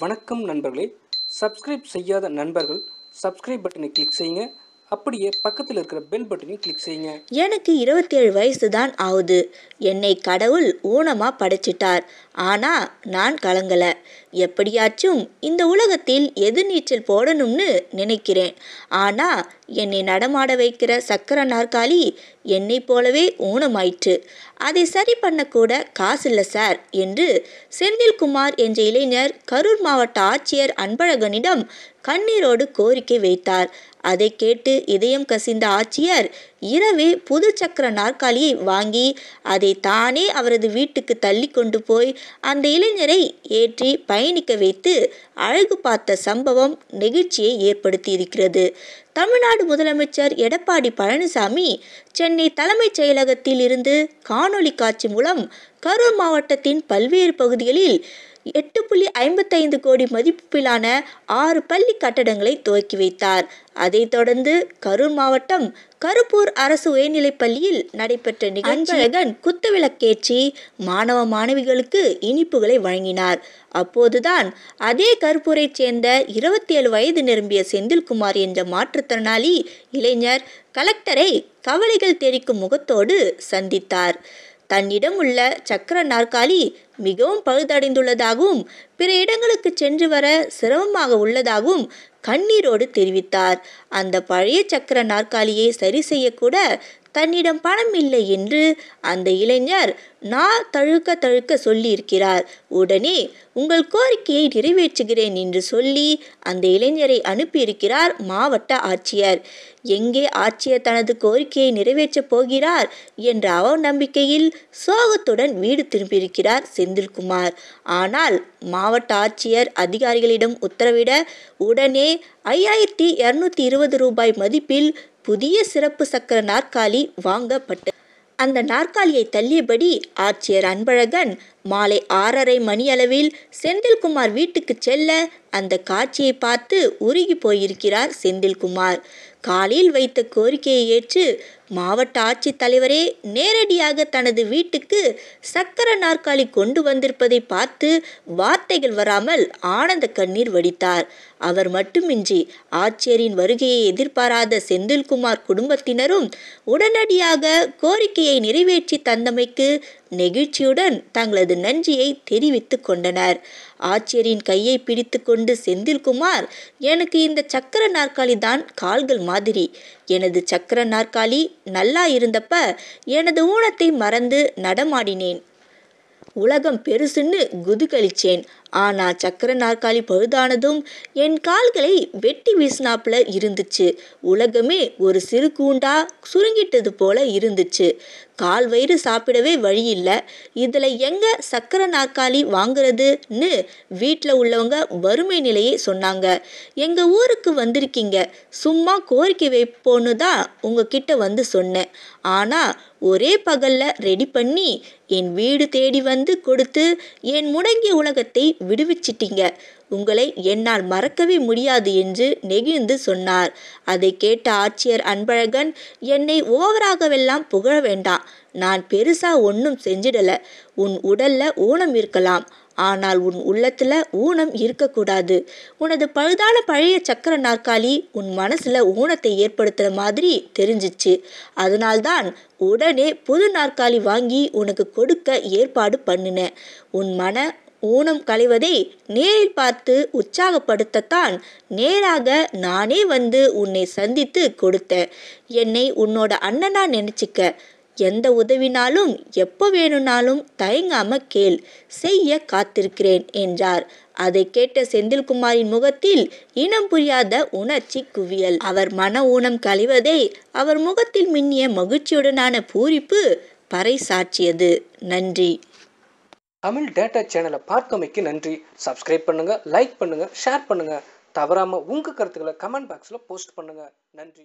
வணக்கம் நண்பர்களே. சப்ஸ்கிரைப் செய்யாத நண்பர்கள் சப்ஸ்கிரைப் பட்டனை கிளிக் செய்யுங்க. அப்படியே பக்கத்தில் இருக்கிற பெல் பட்டனையும் கிளிக் செய்யுங்க. எனக்கு இருபத்தேழு வயசு தான் ஆகுது. என்னை கடவுள் ஊனமாக படைச்சிட்டார். ஆனால் நான் கலங்கலை. எப்படியாச்சும் இந்த உலகத்தில் எதிர்நீச்சல் போடணும்னு நினைக்கிறேன். ஆனால் என்னை நடமாட வைக்கிற சக்கர நாற்காலி என்னை போலவே ஊனமாயிற்று. அதை சரி பண்ணக்கூட காசு இல்லை சார் என்று செந்தில்குமார் என்ற இளைஞர் கரூர் மாவட்ட ஆட்சியர் அன்பழகனிடம் கண்ணீரோடு கோரிக்கை வைத்தார். அதை கேட்டு இதயம் கசிந்த ஆட்சியர் இரவே புது சக்கர நாற்காலியை வாங்கி அதை தானே அவரது வீட்டுக்கு தள்ளி கொண்டு போய் அந்த இளைஞரை ஏற்றி பயணிக்க வைத்து அழகு பார்த்த சம்பவம் நெகிழ்ச்சியை ஏற்படுத்தி இருக்கிறது தமிழ்நாடு முதலமைச்சர் எடப்பாடி பழனிசாமி சென்னை தலைமைச் செயலகத்தில் இருந்து காணொளி காட்சி மூலம் கரூர் மாவட்டத்தின் பல்வேறு பகுதிகளில் எட்டு புள்ளி ஐம்பத்தைந்து கோடி மதிப்பிலான ஆறு பள்ளி கட்டடங்களை துவக்கி வைத்தார். அதைத் தொடர்ந்து கரூர் மாவட்டம் கருப்பூர் அரசு உயர்நிலைப் பள்ளியில் நடைபெற்ற நிகழ்ச்சியகன் குத்துவிளக்கேற்றி மாணவ மாணவிகளுக்கு இனிப்புகளை வழங்கினார். அப்போதுதான் அதே கருப்பூரைச் சேர்ந்த இருபத்தி ஏழு வயது நிரம்பிய செந்தில்குமார் என்ற மாற்றுத்திறனாளி இளைஞர் கலெக்டரை கவலைகள் தெரிக்கும் முகத்தோடு சந்தித்தார். தன்னிடம் உள்ள சக்கர நாற்காலி மிகவும் பழுதடைந்துள்ளதாகவும் பிற இடங்களுக்கு சென்று வர சிரமமாக உள்ளதாகவும் கண்ணீரோடு தெரிவித்தார். அந்த பழைய சக்கர நாற்காலியை சரி செய்யக்கூட தன்னிடம் பணம் இல்லை என்று அந்த இளைஞர் நான் தழுக்க தழுக்க சொல்லியிருக்கிறார். உடனே உங்கள் கோரிக்கையை நிறைவேற்றுகிறேன் என்று சொல்லி அந்த இளைஞரை அனுப்பியிருக்கிறார் மாவட்ட ஆட்சியர். எங்கே ஆட்சியர் தனது கோரிக்கையை நிறைவேற்றப் போகிறார் என்ற அவநம்பிக்கையில் சோகத்துடன் வீடு திரும்பியிருக்கிறார் செந்தில்குமார் ஆனால் மாவட்ட ஆட்சியர் அதிகாரிகளிடம் உத்தரவிட உடனே ஐயாயிரத்தி இரநூத்தி இருபது ரூபாய் மதிப்பில் புதிய சிறப்பு சக்கர நாற்காலி வாங்கப்பட்டது அந்த நாற்காலியை தள்ளியபடி ஆட்சியர் அன்பழகன் மாலை ஆறரை மணியளவில் செந்தில்குமார் வீட்டுக்கு செல்ல அந்த காட்சியை பார்த்து உருகி போயிருக்கிறார் செந்தில்குமார். காலையில் வைத்த கோரிக்கையை ஏற்று மாவட்ட ஆட்சித்தலைவரே நேரடியாக தனது வீட்டுக்கு சக்கர நாற்காலி கொண்டு வந்திருப்பதை பார்த்து வார்த்தைகள் வராமல் ஆனந்த கண்ணீர் வடித்தார். அவர் மட்டுமின்றி ஆட்சியரின் வருகையை எதிர்பாராத செந்தில்குமார் குடும்பத்தினரும் உடனடியாக கோரிக்கையை நிறைவேற்றி தந்தமைக்கு நெகிழ்ச்சியுடன் தங்களது நன்றியை தெரிவித்து கொண்டனர். ஆட்சியரின் கையை பிடித்து கொண்டு செந்தில்குமார் எனக்கு இந்த சக்கர நாற்காலி தான் கால்கள் மாதிரி. எனது சக்கர நாற்காலி நல்லா இருந்தப்ப எனது ஊனத்தை மறந்து நடமாடினேன். உலகம் பெருசுன்னு குதுகலிச்சேன். ஆனால் சக்கர நாற்காலி பழுதானதும் என் கால்களை வெட்டி வீசினாப்புல இருந்துச்சு. உலகமே ஒரு சிறு கூண்டா சுருங்கிட்டது போல இருந்துச்சு. கால் வயிறு சாப்பிடவே வழி இல்லை இதில் எங்கே சக்கர நாற்காலி வாங்குறதுன்னு வீட்டில் உள்ளவங்க வறுமை நிலையை சொன்னாங்க. எங்கள் ஊருக்கு வந்திருக்கீங்க. சும்மா கோரிக்கை வைப்போன்னு தான் உங்ககிட்ட வந்து சொன்னேன். ஆனால் ஒரே பகலில் ரெடி பண்ணி என் வீடு தேடி வந்து கொடுத்து என் முடங்கிய உலகத்தை விடுவிச்சிட்டீங்க. உங்களை என்னால் மறக்கவே முடியாது என்று நெகிழ்ந்து சொன்னார். அதை கேட்ட ஆட்சியர் அன்பழகன் என்னை ஓவராகவெல்லாம் புகழ வேண்டாம். நான் பெருசா ஒன்றும் செஞ்சிடல. உன் உடல்ல ஊனம் இருக்கலாம். ஆனால் உன் உள்ளத்துல ஊனம் இருக்கக்கூடாது. உனது பழுதான பழைய சக்கர நாற்காலி உன் மனசுல ஊனத்தை ஏற்படுத்துற மாதிரி தெரிஞ்சிச்சு. அதனால்தான் உடனே புது நாற்காலி வாங்கி உனக்கு கொடுக்க ஏற்பாடு பண்ணினேன். உன் மன ஊனம் களைவதை நேரில் பார்த்து உற்சாகப்படுத்தத்தான் நேராக நானே வந்து உன்னை சந்தித்து கொடுத்தேன். என்னை உன்னோட அண்ணனா நினச்சிக்க. எந்த உதவினாலும் எப்போ வேணும்னாலும் தயங்காம கேள். செய்ய காத்திருக்கிறேன் என்றார். அதை கேட்ட செந்தில்குமாரின் முகத்தில் இனம் புரியாத உணர்ச்சி குவியல். அவர் மன ஊனம் கழிவதை அவர் முகத்தில் மின்னிய மகிழ்ச்சியுடனான பூரிப்பு பறைசாற்றியது. நன்றி. தமிழ் டேட்டா சேனலை பார்க்கமைக்கு நன்றி. சப்ஸ்கிரைப் பண்ணுங்கள் லைக் பண்ணுங்கள் ஷேர் பண்ணுங்கள் தவறாமல் உங்கள் கருத்துக்களை கமெண்ட் பாக்ஸில் போஸ்ட் பண்ணுங்கள் நன்றி.